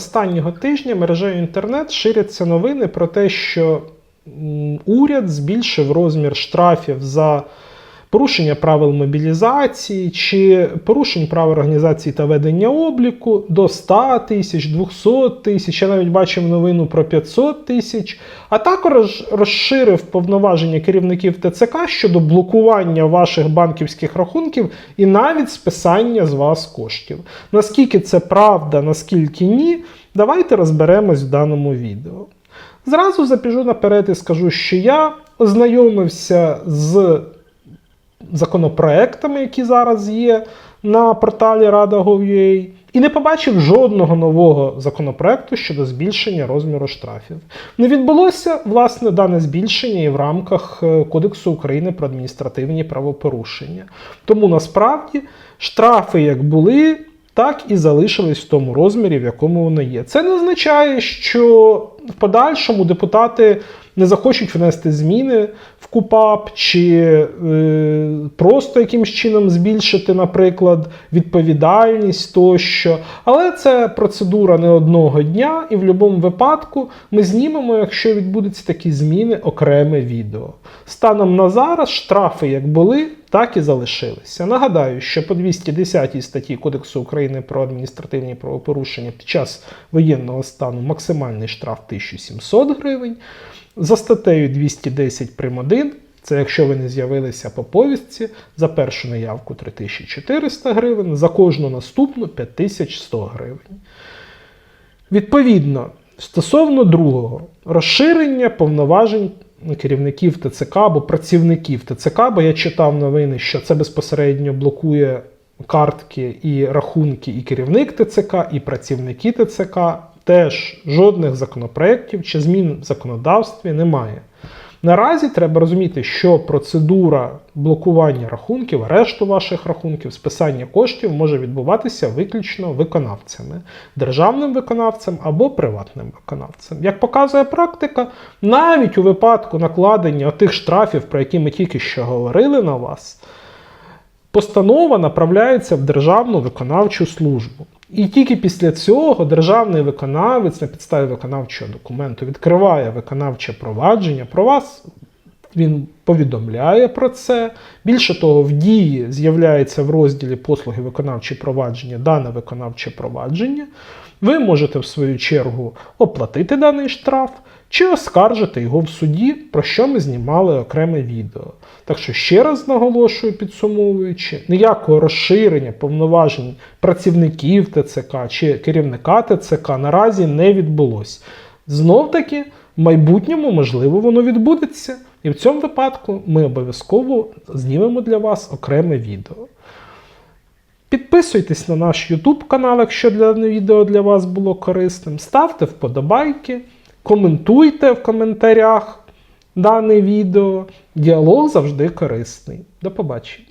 останнього тижня мережею інтернет ширяться новини про те, що уряд збільшив розмір штрафів за порушення правил мобілізації чи порушень правил організації та ведення обліку до 100 тисяч, 200 тисяч. Я навіть бачив новину про 500 тисяч, а також розширив повноваження керівників ТЦК щодо блокування ваших банківських рахунків і навіть списання з вас коштів. Наскільки це правда, наскільки ні, давайте розберемось в даному відео. Зразу запіжу наперед і скажу, що я ознайомився з законопроектами, які зараз є на порталі Rada.gov.ua, і не побачив жодного нового законопроекту щодо збільшення розміру штрафів. Не відбулося власне дане збільшення і в рамках е, Кодексу України про адміністративні правопорушення. Тому насправді штрафи як були. Так і залишились в тому розмірі, в якому вони є. Це не означає, що в подальшому депутати не захочуть внести зміни в КУПАП чи е, просто якимось чином збільшити, наприклад, відповідальність тощо. Але це процедура не одного дня, і в будь-якому випадку ми знімемо, якщо відбудуться такі зміни, окреме відео. Станом на зараз штрафи як були, так і залишилися. Нагадаю, що по 210 статті Кодексу України про адміністративні правопорушення під час воєнного стану максимальний штраф 1700 гривень. За статтею 210 прим. 1, це якщо ви не з'явилися по повістці, за першу неявку 3400 гривень, за кожну наступну 5100 гривень. Відповідно, стосовно другого, розширення повноважень керівників ТЦК або працівників ТЦК, бо я читав новини, що це безпосередньо блокує картки і рахунки і керівник ТЦК, і працівники ТЦК. Теж жодних законопроєктів чи змін в законодавстві немає. Наразі треба розуміти, що процедура блокування рахунків, арешту ваших рахунків, списання коштів може відбуватися виключно виконавцями, державним виконавцем або приватним виконавцем. Як показує практика, навіть у випадку накладення тих штрафів, про які ми тільки що говорили на вас, постанова направляється в Державну виконавчу службу. І тільки після цього державний виконавець на підставі виконавчого документу відкриває виконавче провадження про вас. Він повідомляє про це. Більше того, в дії з'являється в розділі послуги виконавчі провадження дане виконавче провадження. Ви можете, в свою чергу, оплатити даний штраф чи оскаржити його в суді, про що ми знімали окреме відео. Так що, ще раз наголошую, підсумовуючи, ніякого розширення повноважень працівників ТЦК чи керівника ТЦК наразі не відбулось. Знов таки, в майбутньому, можливо, воно відбудеться. І в цьому випадку ми обов'язково знімемо для вас окреме відео. Підписуйтесь на наш YouTube канал, якщо дане відео для вас було корисним. Ставте вподобайки, коментуйте в коментарях дане відео. Діалог завжди корисний. До побачення.